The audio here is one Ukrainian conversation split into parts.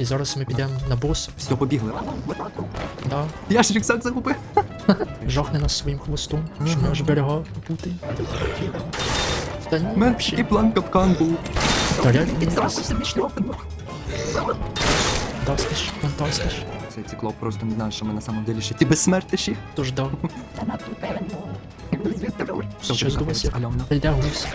І зараз ми підемо на бос. Все, побігли. Да. Я ж рюкзак загубив. Жахне нас своїм хвостом, що ми аж берега попути. Та ні, вообще. такий план капкан був. Та реально не Фантастиш, фантастиш. Цей циклоп просто не знає, що ми на самом деле ще ті безсмертиші. Тож да. Все, Щас до вас я. Альона. Прийде гусь.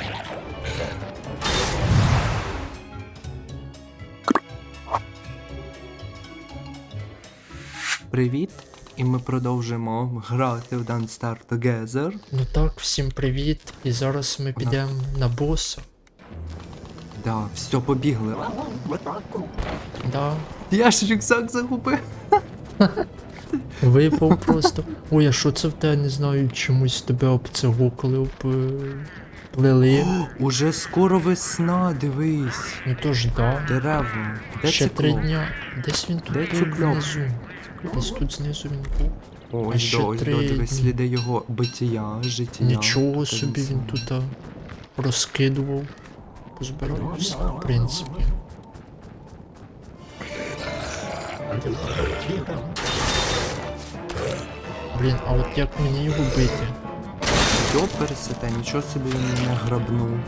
Привіт. І ми продовжимо грати в Dance Star Together. Ну так, всім привіт. І зараз ми підемо на боса. Да, все, побігли. Да. Я ж рюкзак загубив. Випав просто. Ой, а що це в тебе, не знаю, чомусь тебе обцегукали, обплели. Уже скоро весна, дивись. Ну то ж да. Дерева. Де Ще три дня. Десь він тут Де був внизу. Десь тут знизу він був. О, А ось ще до, ось три до, дивись, сліди його биття, життя. Нічого Та собі він тут а, розкидував. Позбирався, в принципі. Блін, а от як мені його бити? Йоперся, та нічого собі він мене грабнув.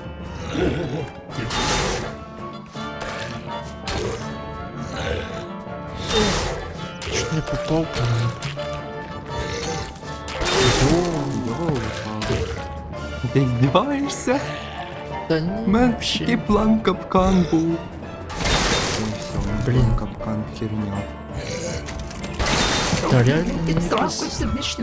Чуть не попав по мені. Йоу, Ти здіваєшся? Та ні, У мене вообще. такий план капкан був. Ну все, ну, Блін. план капкан херня. Та реально мені якийсь...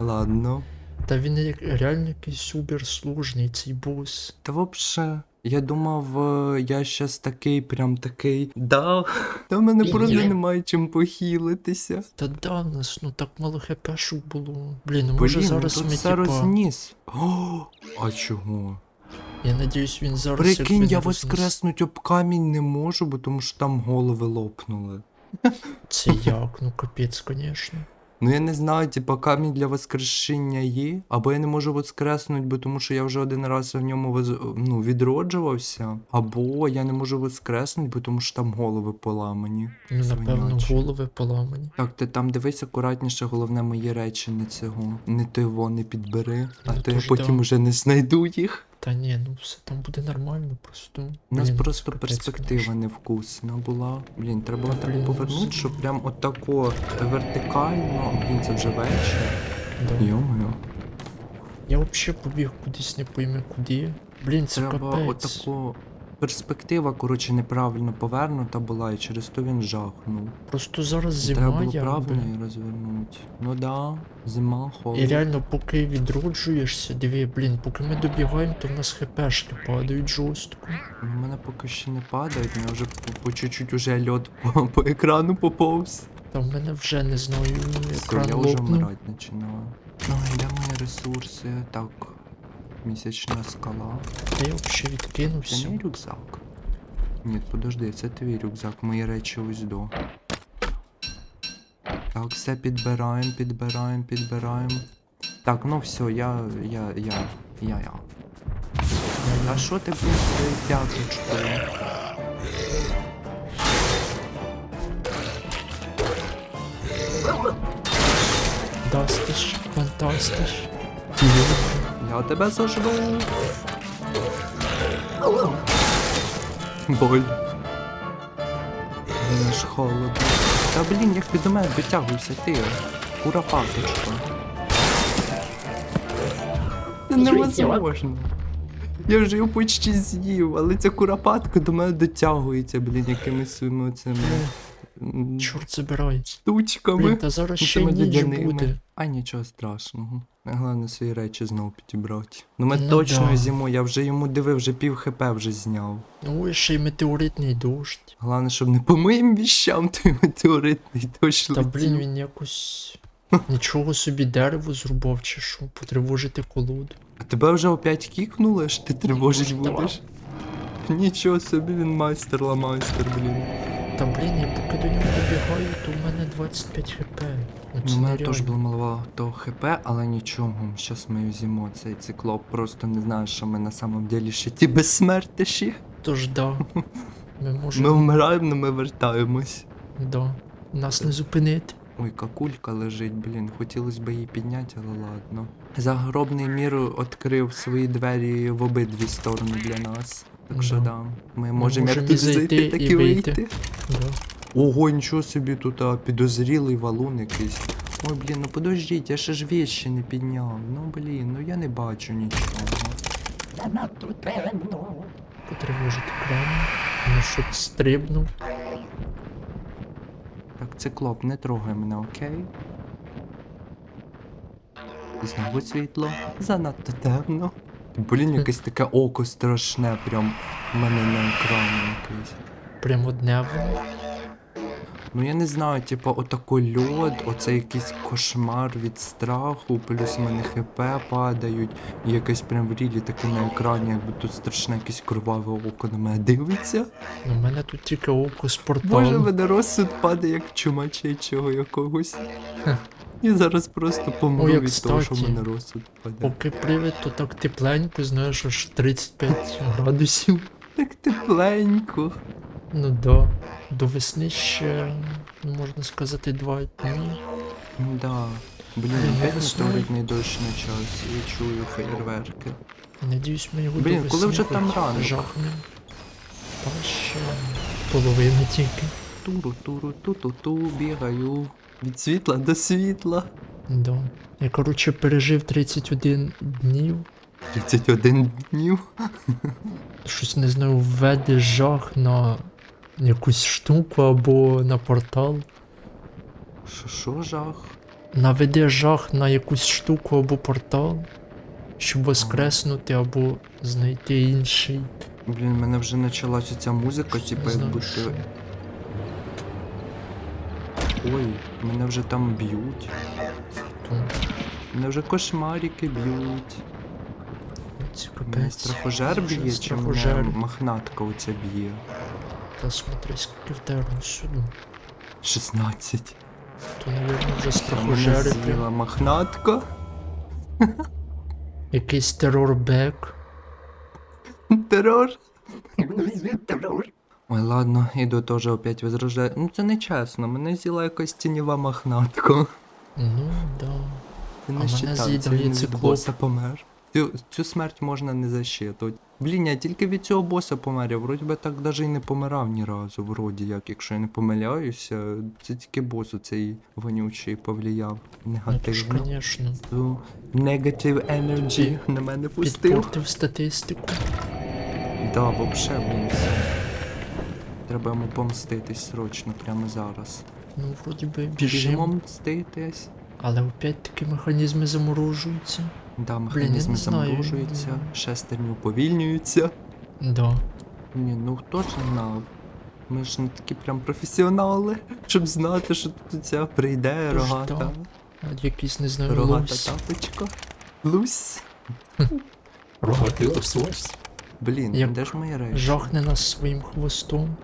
Ладно. Та він як реально якийсь убер-служний, цей бос. Та вообще, я думав, е, я щас такий, прям такий. Да. Та в мене Ні, просто немає чим похилитися. Та да, в нас ну так мало хпшок було. Блін, ну може Блін, зараз тут ми все типа... розніс. О, а чого? Я надіюсь, він зараз Прикинь, я воскреснуть об камінь не можу, бо тому що там голови лопнули. Це як? Ну капець, конечно. Ну я не знаю, типа камінь для воскрешення є, або я не можу воскреснути, бо тому що я вже один раз в ньому воз- ну, відроджувався, або я не можу воскреснути, бо тому що там голови поламані. Ну, напевно, Свинячі. голови поламані. Так, ти там дивись акуратніше, головне мої речі не цього. Не ти його не підбери, а Ну, то я потім да. уже не знайду їх. Та ні, ну все там буде нормально, просто. У нас блін, просто капець, перспектива конечно. невкусна була. Блін, треба Та, так блін, повернути, ну, щоб прям отако вертикально. Блін, це вже вечір. Да. Йо-моє. Я взагалі побіг кудись не пойми куди. Блін, це Треба капець. отако. Перспектива, коротше, неправильно повернута була, і через то він жахнув. Просто зараз Треба було правильно її розвернути. Ну да, зима, І реально, поки відроджуєшся, диви, блін, поки ми добігаємо, то в нас хпшки падають жорстко. У мене поки ще не падають, але вже по, по чуть-чуть уже льот по, по екрану поповз. Та в мене вже не знаю, Все, я вже лопнув. вмирати починаю. Ну, де мої ресурси? Так, місячна скала. Та я взагалі Це мій рюкзак. Ні, подожди, це твій рюкзак, мої речі ось до. Так, все підбираємо, підбираємо, підбираємо. Так, ну все, я. я. я. я я. А що ти, блін, своєю п'яточкою? Дастиш, фантастиш. Я тебе зажду. Боль. Мені ж холодно. Та блін, як ти до мене дотягуйся, ти. Куропаточка. Це невозможно. Я вже його почти з'їв, але ця куропатка до мене дотягується, блін, якимись своїми цими Чорт забирай. штучками. Блін, та зараз ще ніч буде. А нічого страшного. Головне свої речі знову підібрати. Ну ми Ну точно да. зимою, я вже йому дивив, вже пів хп вже зняв. Ну і ще й метеоритний дощ. Головне, щоб не по моїм віщам той метеоритний дощ Та летів. блін, він якось. Нічого собі дерево зрубав чи що, потривожити колоду. А тебе вже опять кікнули, аж ти тривожить будеш? Нічого собі, він майстер ламайстер, блін. Та блін, я поки до нього добігаю, то в мене 25 хп. Ну У мене теж було мало того хп, але нічого. Щас ми його. Цей циклоп просто не знає, що ми на самом деле ще ті безсмертиші. Тож да. Ми Ми вмираємо, але ми вертаємось. Да. Нас не зупинити. Ой, какулька лежить, блін, хотілося б її підняти, але ладно. Загробний мір відкрив свої двері в обидві сторони для нас. Так що Да. да, ми можемо як тут зайти, так і вийти. вийти. Да. Ого, нічого собі тут а, підозрілий валун якийсь. Ой, блін, ну подождіть, я ще ж вещи не підняв. Ну блін, ну я не бачу нічого. Потривожити кран. Ну що стрибнув. Циклоп, не трогай мене, окей? Знову світло. Занадто темно. Блін, якесь таке око страшне, прям в мене на екрані якесь. Прям одне воно. Ну я не знаю, типа отако льод, оце якийсь кошмар від страху, плюс в мене хп падають, і якесь прям в рілі таке на екрані, якби тут страшне якесь кроваве око на мене дивиться. Ну, в мене тут тільки око з Боже, порталу. мене розсуд падає як чумачечого якогось. Я зараз просто помру Ой, як від того, що в мене розсуд паде. Поки привид, то так тепленько, знаєш, аж 35 градусів. Так тепленько. Ну да. До весни ще, ну, можна сказати, два дні. Ну Да. Блін, Блін, опять метеоритний дощ почався, я чую феєрверки. Надіюсь, ми його Блін, коли вже там ранок? жахнем. Та ще половина тільки. Туру, туру, ту-ту-ту, бігаю. Від світла до світла. Да. Я, коротше, пережив 31 днів. 31 днів. Щось не знаю, введе жах на якусь штуку або на портал. Що, що жах? Наведе жах на якусь штуку або портал, щоб воскреснути або знайти інший. Блін, в мене вже почалася ця музика, Не типа як будто. що. Ой, мене вже там б'ють. Мене вже кошмарики б'ють. Мене страхожер б'є, чи мене мохнатка оця б'є. Та смотри, в тебе розсуду. 16. То, напевно, вже мене з'їла мохнатка. Якийсь терорбек. Терор. Ой, ладно, іду теж опять возрождаю. Ну це не чесно, мене з'їла якась тіньова мохнатка. Ну, да. Це А мене від циклоп. помер. Цю, цю смерть можна не засчитувати. Блін, я тільки від цього боса помер, я вроді би так даже і не помирав ні разу, вроді як, якщо я не помиляюся, це тільки бос цей вонючий повлияв Ну негативно. звісно. Ту negative energy на мене пустив. Підпортив статистику. Да, вообще, блін. Треба йому помститись срочно, прямо зараз. Ну, вроді би Біжимо біжимо. мститись. Але опять таки механізми заморожуються. Да, механізми знаю. заморожуються, шестерні уповільнюються. Да. Ні, ну хто ж знав? Ми ж не такі прям професіонали, щоб знати, що тут ця прийде Тож рогата. А Якийсь, не знаю, Рогата лось. тапочка. Лусь. Рогатий лосось. Блін, Як де ж мої речі? Жахне нас своїм хвостом,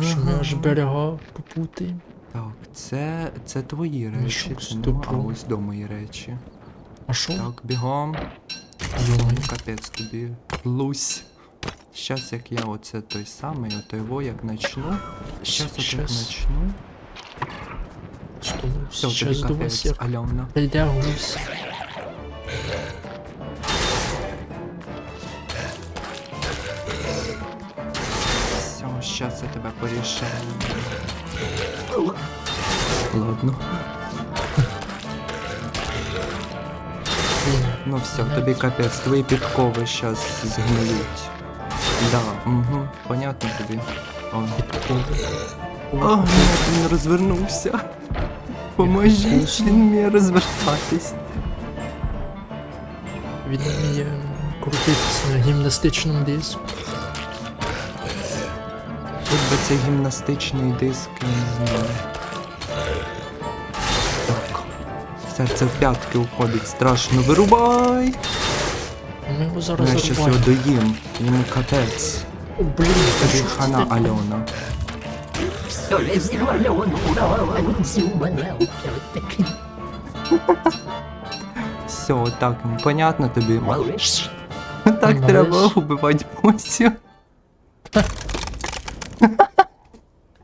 що ми аж берега попутаємо. Так, це, це твої Ну, речі, це а ось до мої речі. А що? Так, бігом. Йой. Капець тобі. Лусь. Щас як я оце той самий, ото його як начну. Щас от як Щас. начну. Столу. Все, тобі до вас капець, як Альона. прийде гусь. Все, щас я тебе порішаю. Ладно. Ну все, тобі капець, твої підкови щас згниють. Да, угу, понятно тобі. О, підкови. О, ні, він розвернувся. Поможіть, він вміє розвертатись. Він вміє крутитись на гімнастичному диску. Тут би цей гімнастичний диск, я не знаю. Серце в п'ятки уходить, страшно. Вирубай! Ми його зараз я щас його зарубаємо. доїм. Йому капець. О, блін, та Тобі що це хана, таке? Альона. Все, так, ну, понятно тобі. Так Малиш. треба убивати босів.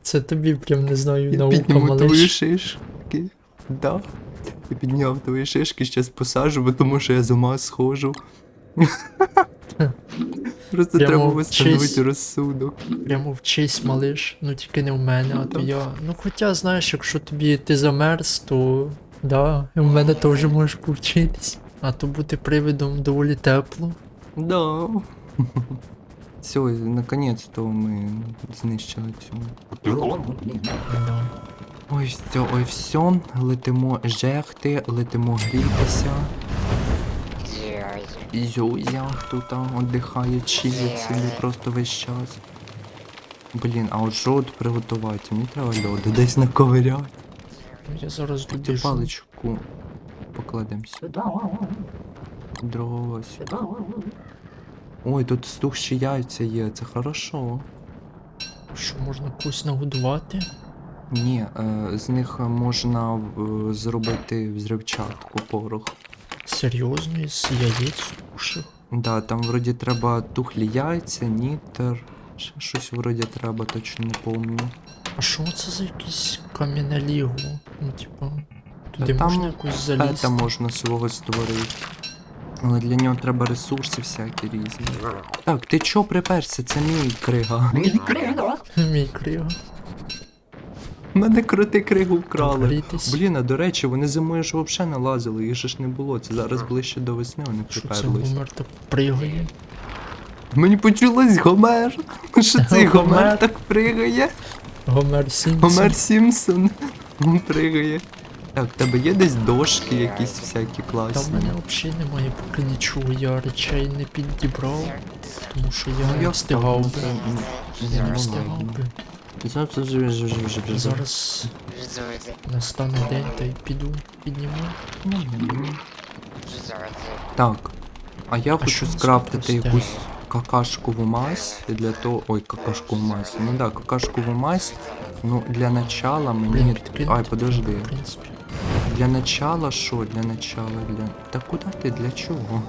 Це тобі прям не знаю, Я наука підніму твої малиш. шишки. Да. Я підняв твої шишки, щас посажу, бо тому що я з ума схожу. Просто Прямо треба встановити розсудок. Прямо вчись, малиш. Ну тільки не в мене, а то я. Ну хоча, знаєш, якщо тобі ти замерз, то да, і в мене теж можеш повчитись. А то бути привидом доволі тепло. Да. Все, наконец-то ми знищили цю. Да. Ой, все, ой, все. Летимо жерти, летимо грітися. Зюзя тут віддихає, чилить собі просто весь час. Блін, а от що от приготувати? Мені треба льоду десь наковиряти. Я зараз Ти паличку покладемо сюди. Другого сюди. Ой, тут стухші яйця є, це хорошо. Що можна когось нагодувати? Ні, е, з них можна е, зробити взривчатку порох. Серйозно, із яєць суших? Да, там вроді треба тухлі яйця, нітер. Ще щось вроді треба, точно не помню. А що це за якийсь кам'яне ліго? Ну, типа, туди там можна якось залізти? Пета можна свого створити. Але для нього треба ресурси всякі різні. Так, ти чо приперся? Це мій крига. Мій крига. Мене крути кригу вкрали. Блін, а до речі, вони зимою ж взагалі не лазили, їх же ж не було. Це зараз ближче до весни вони приперлись. Гомер так пригає? Мені почулось Гомер. Що цей Гомер. Так пригає? Гомер Сімпсон. Гомер Сімпсон пригає. Так, в тебе є десь дошки якісь всякі класні? Та в мене взагалі немає поки нічого, я речей не підібрав, тому що я Ну, не я встигав би. Я не встигав би. Зараз вже- вже- вже- вже- вже- Зараз настане день та й піду підніму. Так. А я хочу що це скрафтити якусь какашкову мазь для того. Ой, какашкову мазь. Ну да, какашкову мазь. Ну, для начала мені. Ай, подожди. Для начала що? Для начала для. Та куди ти? Для чого?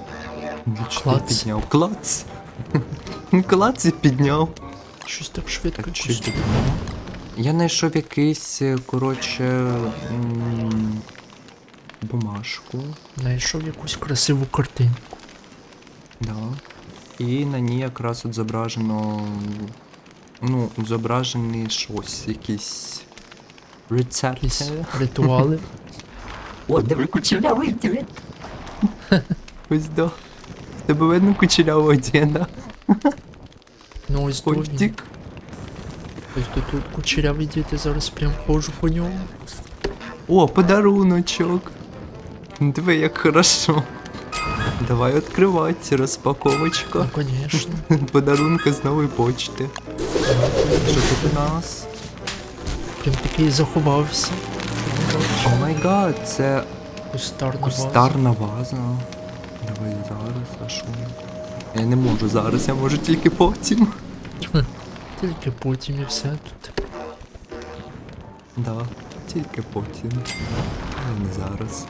Для чого підняв? Клац. Клац і підняв. Щось так швидко Так? Я знайшов якийсь, е, коротше. м, Бумажку. знайшов якусь красиву картинку. Да. І на ній якраз от зображено. Ну, зображений щось, якісь Якісь рецепти. ритуали. О, диви, кучерявий диви. Ось да. В Тебе видно кучерявого діда. Ну ось Ой, Ось до тут кучерявий дід, я зараз прям ходжу по ньому. О, подаруночок. Диви, як хорошо. Давай відкривати, розпаковочка. Ну, конечно. Подарунка з нової почти. Що тут у нас? Прям такий заховався. О май гад, це Кустарна ваза. кустарна ваза. Давай зараз, а що? Я не можу зараз, я можу тільки потім. Тільки потім і все тут. Да, тільки потім. Але не зараз.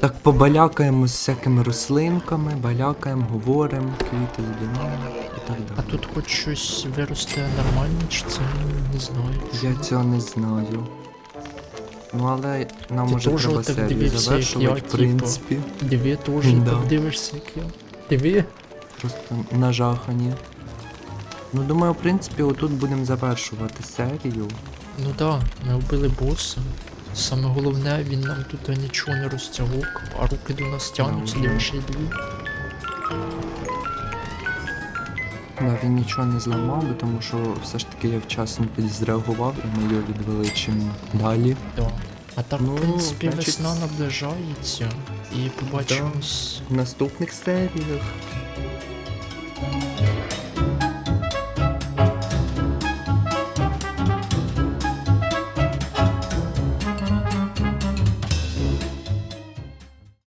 Так побалякаємо з всякими рослинками, балякаємо, говоримо, квіти збираємо і так далі. А тут хоч щось виросте нормально, чи це не знаю. Я цього не знаю. Ну але нам теж треба серію завершувати, в типу. принципі. Диви теж Да. так дивишся, як я. Диви. Просто нажахані. Ну думаю, в принципі, отут будемо завершувати серію. Ну да, ми вбили боса. Саме головне, він нам тут нічого не розтягував, а руки до нас тягнуться, вже. дивишся Да, він нічого не зламав, бо тому що все ж таки я вчасно зреагував і ми його відвели чим далі. Да. А так, Ну, в принципі, значить, весна наближається. І побачимось. В наступних серіях.